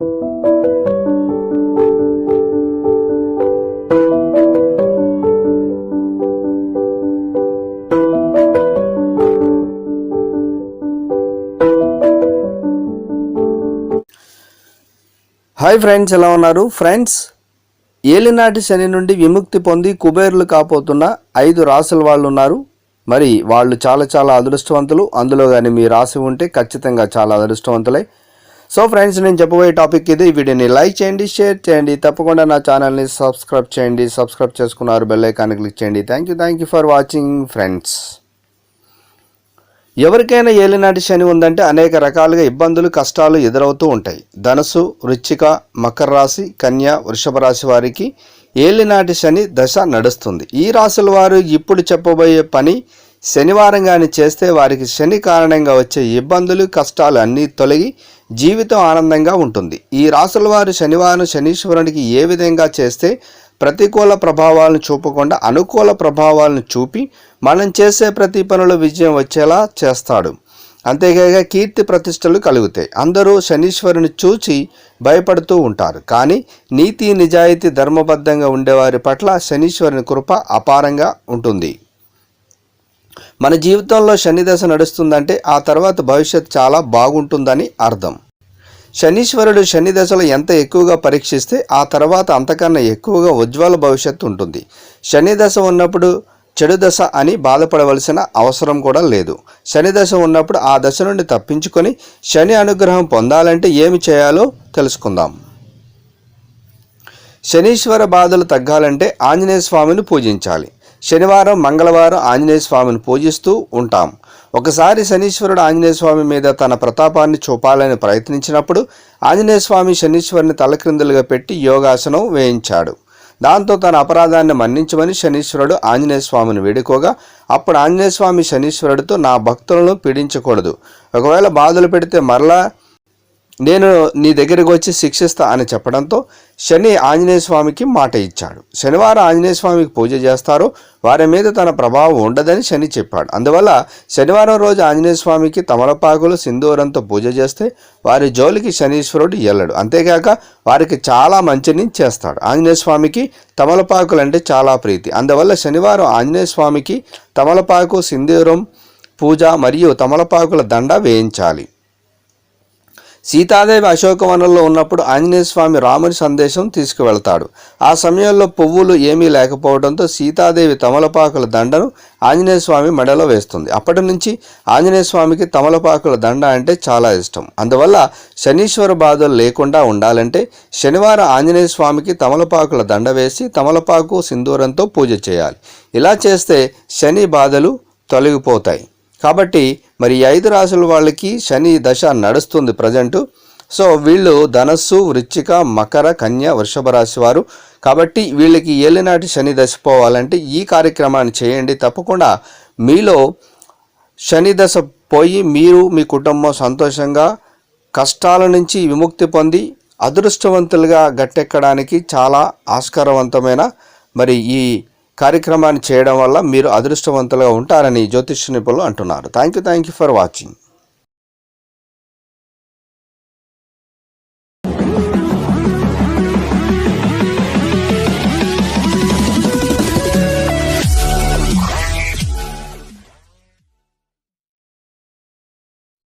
Hi friends ఎలా ఉన్నారు? Friends ఏలినాటి శని నుండి విముక్తి పొంది కుబేరులు కాపోతున్న ఐదు రాసుల వాళ్ళు ఉన్నారు. మరి వాళ్ళు చాలా చాలా అదృష్టవంతులు. అందులో కానీ మీ రాసి ఉంటే ఖచ్చితంగా చాలా అదృష్టవంతులే సో ఫ్రెండ్స్ నేను చెప్పబోయే టాపిక్ ఇది. వీడియోని లైక్ చేయండి షేర్ చేయండి. తప్పకుండా నా ఛానల్ని సబ్స్క్రైబ్ చేయండి. సబ్స్క్రైబ్ చేసుకున్నారు బెల్ ఐకాన్ క్లిక్ చేయండి. Thank you thank you for watching friends ఎవరికైనా ఏలినాటి శని ఉందంటే అనేక రకాలుగా ఇబ్బందులు కష్టాలు ఎదురవుతూ ఉంటాయి. ధనసు వృచ్చిక మకర రాశి కన్య వృషభ రాశి వారికి ఏలినాటి శని దశ నడుస్తుంది. ఈ రాశుల వారు ఇప్పుడు చెప్పబోయే పని శనివారం కానీ చేస్తే వారికి శని కారణంగా వచ్చే ఇబ్బందులు కష్టాలు అన్నీ తొలగి జీవితం ఆనందంగా ఉంటుంది. ఈ రాసుల వారు శనివారం శనీశ్వరునికి ఏ విధంగా చేస్తే ప్రతికూల ప్రభావాలను చూపకుండా అనుకూల ప్రభావాలను చూపి మనం చేసే ప్రతి పనులు విజయం వచ్చేలా చేస్తాడు. అంతేకాక కీర్తి ప్రతిష్టలు కలుగుతాయి. అందరూ శనీశ్వరుని చూచి భయపడుతూ ఉంటారు. కానీ నీతి నిజాయితీ ధర్మబద్ధంగా ఉండేవారి పట్ల శనీశ్వరుని కృప అపారంగా ఉంటుంది. మన జీవితంలో శనిదశ నడుస్తుందంటే ఆ తర్వాత భవిష్యత్ చాలా బాగుంటుందని అర్థం. శనీశ్వరుడు శని దశలో ఎంత ఎక్కువగా పరీక్షిస్తే ఆ తర్వాత అంతకన్నా ఎక్కువగా ఉజ్వల భవిష్యత్తు ఉంటుంది. శని దశ ఉన్నప్పుడు చెడు దశ అని బాధపడవలసిన అవసరం కూడా లేదు. శని దశ ఉన్నప్పుడు ఆ దశ నుండి తప్పించుకొని శని అనుగ్రహం పొందాలంటే ఏమి చేయాలో తెలుసుకుందాం. శనీశ్వర బాధలు తగ్గాలంటే ఆంజనేయ స్వామిని పూజించాలి. శనివారం మంగళవారం ఆంజనేయ స్వామిని పూజిస్తూ ఉంటాం. ఒకసారి శనీశ్వరుడు ఆంజనేయ స్వామి మీద తన ప్రతాపాన్ని చూపాలని ప్రయత్నించినప్పుడు ఆంజనేయ స్వామి శనీశ్వరుని తలక్రిందులుగా పెట్టి యోగాసనం వేయించాడు. దాంతో తన అపరాధాన్ని మన్నించమని శనీశ్వరుడు ఆంజనేయ స్వామిని వేడుకోగా అప్పుడు ఆంజనేయ స్వామి శనీశ్వరుడితో నా భక్తులను పీడించకూడదు. ఒకవేళ బాధలు పెడితే మరలా నేను నీ దగ్గరికి వచ్చి శిక్షిస్తా అని చెప్పడంతో శని ఆంజనేయ స్వామికి మాట ఇచ్చాడు. శనివారం ఆంజనేయ స్వామికి పూజ చేస్తారో. వారి మీద తన ప్రభావం ఉండదని శని చెప్పాడు. అందువల్ల శనివారం రోజు ఆంజనేయ స్వామికి తమలపాకులు సింధూరంతో పూజ చేస్తే వారి జోలికి శనీశ్వరుడు ఎల్లడు అంతేకాక వారికి చాలా మంచిని చేస్తాడు. ఆంజనేయ స్వామికి తమలపాకులు అంటే చాలా ప్రీతి. అందువల్ల శనివారం ఆంజనేయ స్వామికి తమలపాకు సింధూరం పూజ మరియు తమలపాకుల దండ వేయించాలి. సీతాదేవి అశోకవనంలో ఉన్నప్పుడు ఆంజనేయ స్వామి రాముని సందేశం తీసుకువెళ్తాడు. ఆ సమయంలో పువ్వులు ఏమీ లేకపోవడంతో సీతాదేవి తమలపాకుల దండను ఆంజనేయ స్వామి మెడలో వేస్తుంది. అప్పటి నుంచి ఆంజనేయ స్వామికి తమలపాకుల దండ అంటే చాలా ఇష్టం. అందువల్ల శనీశ్వర బాధలు లేకుండా ఉండాలంటే శనివారం ఆంజనేయ స్వామికి తమలపాకుల దండ వేసి తమలపాకు సింధూరంతో పూజ చేయాలి. ఇలా చేస్తే శని బాధలు తొలగిపోతాయి. కాబట్టి మరి ఐదు రాసుల వాళ్ళకి శని దశ నడుస్తుంది ప్రజెంటు సో వీళ్ళు ధనస్సు వృచ్చిక మకర కన్య వృషభ రాశి వారు. కాబట్టి వీళ్ళకి ఏలినాటి శని దశ పోవాలంటే ఈ కార్యక్రమాన్ని చేయండి. తప్పకుండా మీలో శని దశ పోయి మీరు మీ కుటుంబం సంతోషంగా కష్టాల నుంచి విముక్తి పొంది అదృష్టవంతులుగా గట్టెక్కడానికి చాలా ఆస్కారవంతమైన మరి ఈ కార్యక్రమాన్ని చేయడం వల్ల మీరు అదృష్టవంతులుగా ఉంటారని జ్యోతిష్య నిపుణులు అంటున్నారు. Thank you thank you for watching